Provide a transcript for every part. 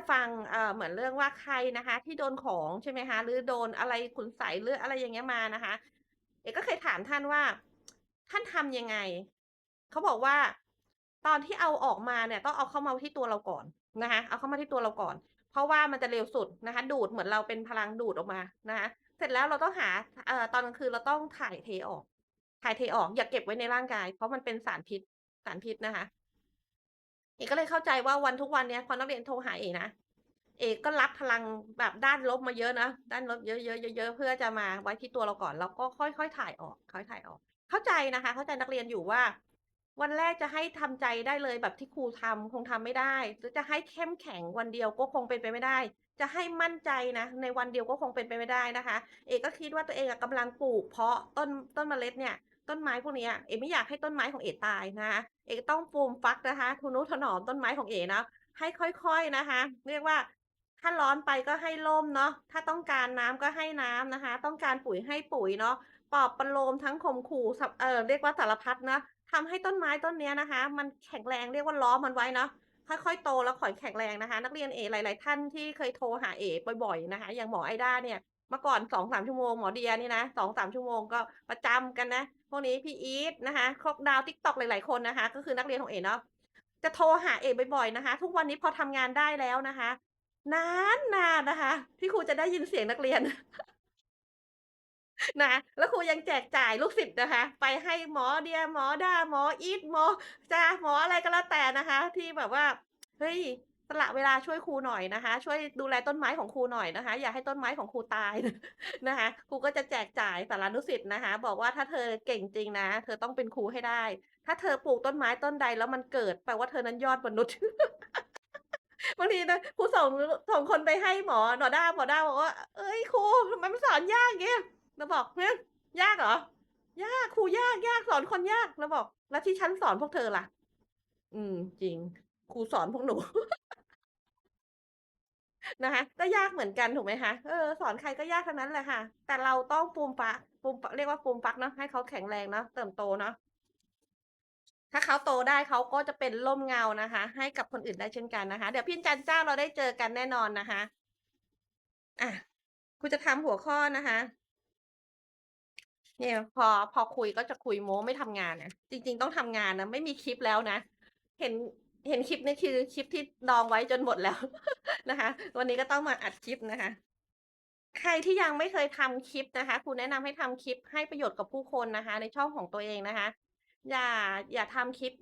จะฟังเอ่อเหมือนเรื่องว่าใครนะคะ ที่โดนของใช่ไหมคะ หรือโดนอะไรคุณไสหรืออะไรอย่างเงี้ยมานะคะ เอกก็เคยถามท่านว่า ท่านทำยังไงเขาบอกว่า ตอนที่เอาออกมาเนี่ย ต้องเอาเข้ามาที่ตัวเราก่อนนะคะ เอาเข้ามาที่ตัวเราก่อน เพราะว่ามันจะเร็วสุดนะคะ ดูดเหมือนเราเป็นพลังดูดออกมานะคะ เสร็จแล้วเราต้องหาเอ่อตอนกลางคืนเราต้องถ่ายเทออก ถ่ายเทออกอย่าเก็บไว้ในร่างกาย เพราะมันเป็นสารพิษสารพิษนะคะ เอกก็เลยเข้าใจว่าวันทุกวันเนี้ยพอนักเรียนโทรหาเอกนะเอกก็รับพลังแบบด้านลบมาเยอะนะด้านลบเยอะๆๆๆเพื่อจะมาไว้ที่ตัวเราก่อนแล้วก็ค่อยๆถ่ายออกค่อยถ่ายออก เข้าใจนะคะ เข้าใจนักเรียนอยู่ว่า วันแรกจะให้ทำใจได้เลยแบบที่ครูทำคงทำไม่ได้หรือจะให้เข้มแข็งวันเดียวก็คงเป็นไปไม่ได้ จะให้มั่นใจนะ ในวันเดียวก็คงเป็นไปไม่ได้นะคะ เอกก็คิดว่าตัวเองอะกำลังปลูกเพาะต้นต้นเมล็ดเนี่ย ต้นไม้พวกนี้เอกไม่อยากให้ต้นไม้ของเอกตายนะคะเอกต้องฟูมฟักนะคะทนุถนอมต้นไม้ของเอกเนะให้ค่อยๆนะคะ เรียกว่าถ้าร้อนไปก็ให้ร่มเนาะ ถ้าต้องการน้ำก็ให้น้ำนะคะ ต้องการปุ๋ยให้ปุ๋ยเนาะ ปอบประโลมทั้งข่มขู่เออเรียกว่าสารพัดเนาะทำให้ต้นไม้ต้นนี้นะคะ มันแข็งแรงเรียกว่าล้อมมันไว้เนาะ ค่อยๆโตแล้วขอให้แข็งแรงนะคะ นักเรียนเอหลาย ๆ ท่านที่เคยโทรหาเอบ่อยๆนะคะ อย่างหมอไอด้าเนี่ย เมื่อก่อน2-3ชั่วโมงหมอเดียนี่นะ2-3ชั่วโมงก็ประจำกันนะ พวกนี้พี่อีทนะคะครกดาว TikTok หลาย ๆ คนนะคะ ก็คือนักเรียนของเอกเนาะจะโทรหาเอกบ่อยๆนะคะ ทุกวันนี้พอทำงานได้แล้วนะคะ นานๆนนะคะ ที่ครูจะได้ยินเสียงนักเรียนนะแล้วครูยังแจกจ่ายลูกศิษย์นะคะ ไปให้หมอเดียหมอดาหมออีทหมอจ้าหมออะไรก็แล้วแต่นะคะ ที่แบบว่าเฮ้ย สละเวลาช่วยครูหน่อยนะคะ ช่วยดูแลต้นไม้ของครูหน่อยนะคะ อย่าให้ต้นไม้ของครูตายนะคะครูก็จะแจกจ่ายสารานุศิษย์นะคะ บอกว่าถ้าเธอเก่งจริงนะ เธอต้องเป็นครูให้ได้ ถ้าเธอปลูกต้นไม้ต้นใดแล้วมันเกิดแปลว่าเธอนั้นยอดมนุษย์บางทีนะครูส่งส่งคนไปให้หมอหมอด้าหมอด้าบอกว่า"เฮ้ยครูทำไมมันสอนยากเงี้ย?"เราบอก"ฮะยากเหรอ?""ยากครูยากยากสอนคนยาก"เราบอก"แล้วที่ฉันสอนพวกเธอล่ะ?"อืม จริงครูสอนพวกหนู นะคะ ก็ยากเหมือนกันถูกไหมคะ?เออ สอนใครก็ยากทั้งนั้นแหละค่ะ แต่เราต้องฟูมฟักฟูมเรียกว่าฟูมฟักเนาะให้เขาแข็งแรงเนาะเติบโตเนาะถ้าเขาโตได้เขาก็จะเป็นร่มเงานะคะ ให้กับคนอื่นได้เช่นกันนะคะ เดี๋ยวพี่จันเจ้าเราได้เจอกันแน่นอนนะคะอะครูจะทำหัวข้อนะคะเนี่ยพอพอคุยก็จะคุยโม้ไม่ทำงานนะจริง ๆ ต้องทำงานนะไม่มีคลิปแล้วนะ เห็นเห็นคลิปนี้คือคลิปที่ดองไว้จนหมดแล้ว นะคะ วันนี้ก็ต้องมาอัดคลิปนะคะ ใครที่ยังไม่เคยทำคลิปนะคะครูแนะนำให้ทำคลิปให้ประโยชน์กับผู้คนนะคะ ในช่องของตัวเองนะคะ อย่าอย่าทำคลิป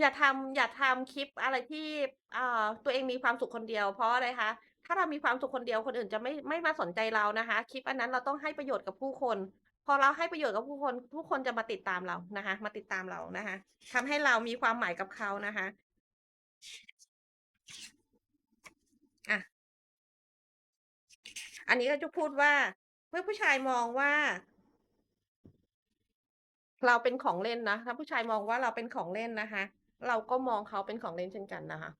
อย่าทำอย่าทำคลิปอะไรที่เอ่าตัวเองมีความสุขคนเดียวเพราะอะไรคะถ้าเรามีความสุขคนเดียวคนอื่นจะไม่ไม่มาสนใจเรานะคะ คลิปอันนั้นเราต้องให้ประโยชน์กับผู้คนพอเราให้ประโยชน์กับผู้คนผู้คนจะมาติดตามเรานะคะ มาติดตามเรานะคะทำให้เรามีความหมายกับเขานะคะ อันนี้ก็จะพูดว่า เมื่อผู้ชายมองว่า เราเป็นของเล่นนะถ้าผู้ชายมองว่าเราเป็นของเล่นนะคะ เราก็มองเขาเป็นของเล่นเช่นกันนะคะ